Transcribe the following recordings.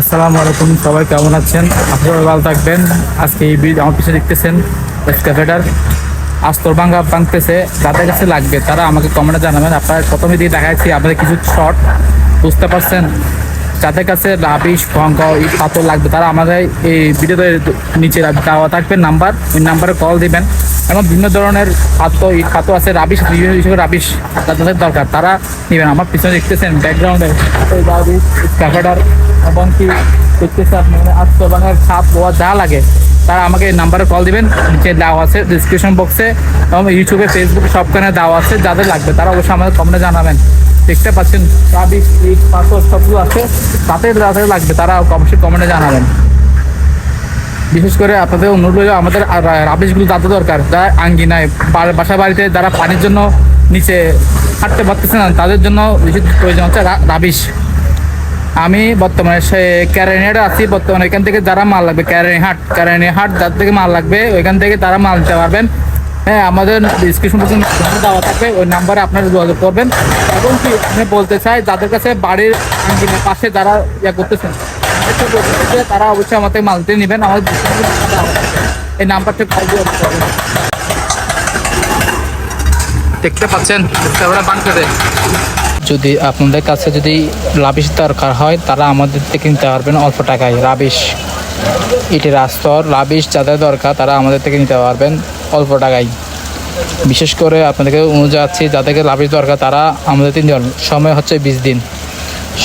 আসসালামু আলাইকুম, সবাই কেমন আছেন? আপনারা ভালো থাকবেন। আজকে এই ব্রিজ আমার পিছনে দেখতেছেন এক্সকাভেটার। আস্তর ভাঙ্গা ভাঙতেছে, যাদের কাছে লাগবে তারা আমাকে কমেন্টে জানাবেন। আপনারা প্রথমে দিয়ে দেখাচ্ছি, আপনাদের কিছু শর্ট বুঝতে পারছেন? যাদের কাছে রাবিশ, ভঙ্গ, এই পাথর লাগবে, তারা আমাদের এই ভিডিওতে নিচে দেওয়া থাকবে নাম্বার। ওই নাম্বারে কল দিবেন। এবং বিভিন্ন ধরনের খাদ্য ইট খাদ্য আছে, রাবিশ, বিভিন্ন হিসেবে রাবিশ যাদের দরকার, তারা নেবেন। আমার পিছনে দেখতেছেন ব্যাকগ্রাউন্ডে স্কাফেডার এবং কি দেখতেছে আপনি আটশো বাংলার সাপ লোয়া যা লাগে, তারা আমাকে এই নাম্বারে কল দিবেন। নিচে দেওয়া আছে ডিসক্রিপশন বক্সে এবং ইউটিউবে ফেসবুকে সবখানে দেওয়া আছে, যাদের লাগবে, তারা অবশ্যই আমাদের কমেন্টে জানাবেন। দেখতে পাচ্ছেন রাবিশ ইট, পাথর সবগুলো আছে। তাতে যাদের লাগবে তারা অবশ্যই কমেন্টে জানাবেন। বিশেষ করে আপনাদের অনুরোধ রইল আমাদের রাবিশগুলো যাতে দরকার। যারা আঙ্গিনায় বাসা বাড়িতে যারা পানির জন্য নিচে হাঁটতে পারতেছে না, তাদের জন্য বেশি প্রয়োজন হচ্ছে রাবিশ। আমি বর্তমানে সে ক্যারেনিহাটে আছি, বর্তমানে এখান থেকে যারা মাল লাগবে ক্যারেনিহাট ক্যারেনিহাট যার থেকে মাল লাগবে, ওইখান থেকে তারা মাল নিতে পারবেন। হ্যাঁ আমাদের ডিসক্রিপশন দেওয়া থাকবে, ওই নাম্বারে আপনারা যোগাযোগ করবেন। এবং কি আমি বলতে চাই, যাদের কাছে বাড়ির পাশে যারা ইয়া করতেছেন তারা অবশ্যই আমাদের মালতে নেবেন, আমাদের। এই নাম্বারটা কল দিয়ে দেখতে পাচ্ছেন যদি আপনাদের কাছে যদি রাবিশ দরকার হয়, তারা আমাদের থেকে নিতে পারবেন অল্প টাকায়। রাবিশ, ইটের আস্তর, রাবিশ যাদের দরকার, তারা আমাদের থেকে নিতে পারবেন অল্প টাকায়। বিশেষ করে আপনাদেরকে অনুযায়ী যাচ্ছি যাদেরকে রাবিশ দরকার, তারা আমাদের তিনজন। সময় হচ্ছে বিশ দিন।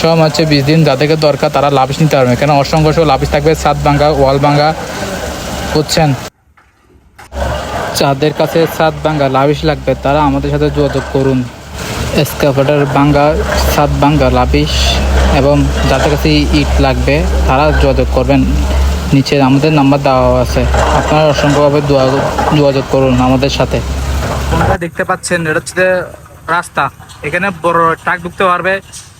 সময় হচ্ছে বিশ দিন, যাদেরকে দরকার তারা লাভিশ নিতে পারবে। কেন অসংখ্য সব লাভিশ থাকবে সাত ভাঙ্গা ওয়াল ভাঙ্গা বুঝছেন? যাদের কাছে সাত বাঙ্গা লাভিশ লাগবে, তারা আমাদের সাথে যোগাযোগ করুন। এসকাভেটার বাঙ্গা সাত বাঙ্গা লাভিশ এবং যাদের কাছে ইট লাগবে, তারা যোগাযোগ করবেন। নিচে আমাদের নাম্বার দেওয়া আছে। আপনারা অসংখ্যভাবে যোগাযোগ করুন আমাদের সাথে। আপনারা দেখতে পাচ্ছেন, এটা হচ্ছে রাস্তা। এখানে বড় ট্রাক ঢুকতে পারবে,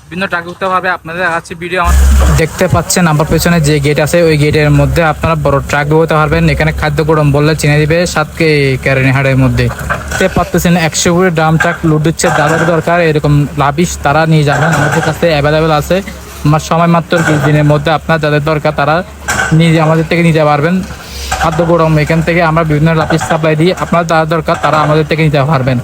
বিভিন্ন ট্রাক ঢুকতে পারবে। আপনাদের দেখাচ্ছি ভিডিও আমার। দেখতে পাচ্ছেন, আমার পেছনে যে গেট আছে, ওই গেটের মধ্যে আপনারা বড় ট্রাক ঢুকতে পারবেন। এখানে খাদ্য গরম বললে চিনে দিবে, সাতকে ক্যারেনিহাটের মধ্যে। দেখতে পাচ্ছেন একশো করে ড্রাম ট্রাক লুট দিচ্ছে, যাদের দরকার, এরকম লাভিশ তারা নিয়ে যাবেন। আমাদের কাছে অ্যাভেলেবেল আছে। আমার সময় মাত্র বিশ দিনের মধ্যে আপনার যাদের দরকার, তারা নিজে আমাদের থেকে নিতে পারবেন। খাদ্য গরম, এখান থেকে আমরা বিভিন্ন লাপিস সাপ্লাই দিয়ে আপনার যারা দরকার তারা আমাদের থেকে নিতে পারবেন।